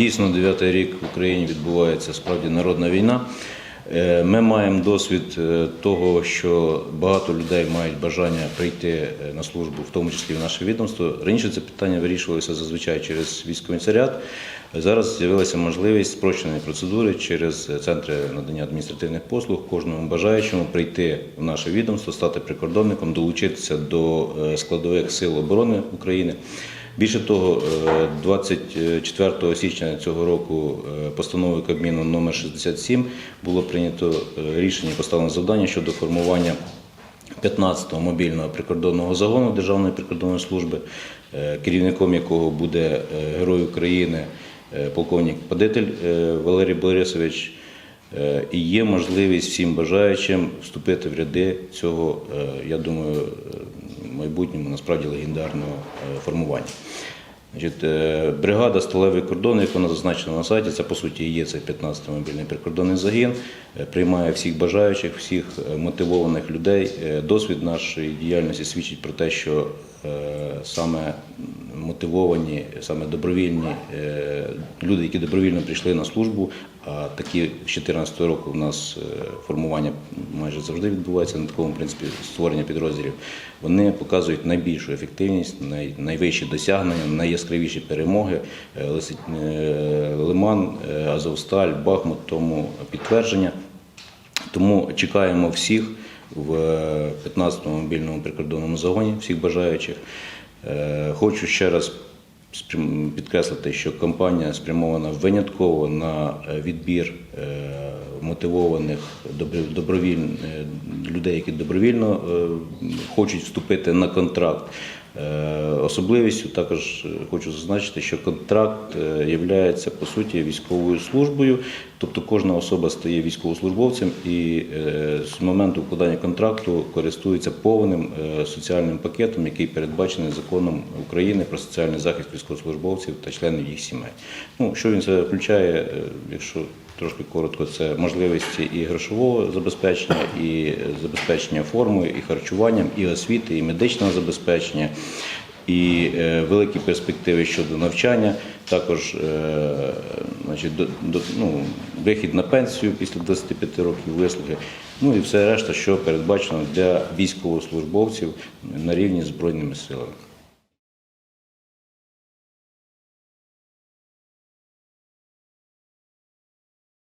Дійсно, дев'ятий рік в Україні відбувається справді народна війна. Е, Ми маємо досвід е, того, що багато людей мають бажання прийти е, на службу, в тому числі в наше відомство. Раніше це питання вирішувалося зазвичай через військомісаріат. Зараз з'явилася можливість спрощеної процедури через центри надання адміністративних послуг кожному бажаючому прийти в наше відомство, стати прикордонником, долучитися до складових сил оборони України. Більше того, е, 24 січня цього року е, постановою Кабміну номер 67 було прийнято е, рішення поставлено завдання щодо формування 15-го мобільного прикордонного загону Державної прикордонної служби, е, керівником якого буде е, Герой України, е, полковник Падитель е, Валерій Борисович. Е, І є можливість всім бажаючим вступити в ряди цього, е, я думаю, е, майбутньому насправді легендарного формування. Бригада сталевий кордон, як вона зазначена на сайті, це по суті є цей 15-й мобільний прикордонний загін, приймає всіх бажаючих, всіх мотивованих людей. Досвід нашої діяльності свідчить про те, що саме мотивовані, саме добровільні е, люди, які добровільно прийшли на службу, а такі з 2014 року у нас е, формування майже завжди відбувається на такому принципі створення підрозділів. Вони показують найбільшу ефективність, найвищі досягнення, найяскравіші перемоги. Е, Лиман, Азовсталь, Бахмут тому підтвердження. Тому чекаємо всіх в 15-му мобільному прикордонному загоні, всіх бажаючих. Е, Хочу ще раз підкреслити, що компанія спрямована винятково на е, відбір е, мотивованих добро- добровіль- е, людей, які добровільно хочуть вступити на контракт. Е, Особливістю також е, хочу зазначити, що контракт є по суті військовою службою, тобто кожна особа стає військовослужбовцем і е, з моменту укладання контракту користується повним е, соціальним пакетом, який передбачений законом України про соціальний захист військовослужбовців та членів їх сімей. Ну, що він це включає, е, якщо трошки коротко, це можливості і грошового забезпечення, і забезпечення формою, і харчуванням, і освіти, і медичного забезпечення, і е, великі перспективи щодо навчання, також е, значить, до, до, ну, вихід на пенсію після 25 років вислуги, ну і все решта, що передбачено для військовослужбовців на рівні з Збройними силами.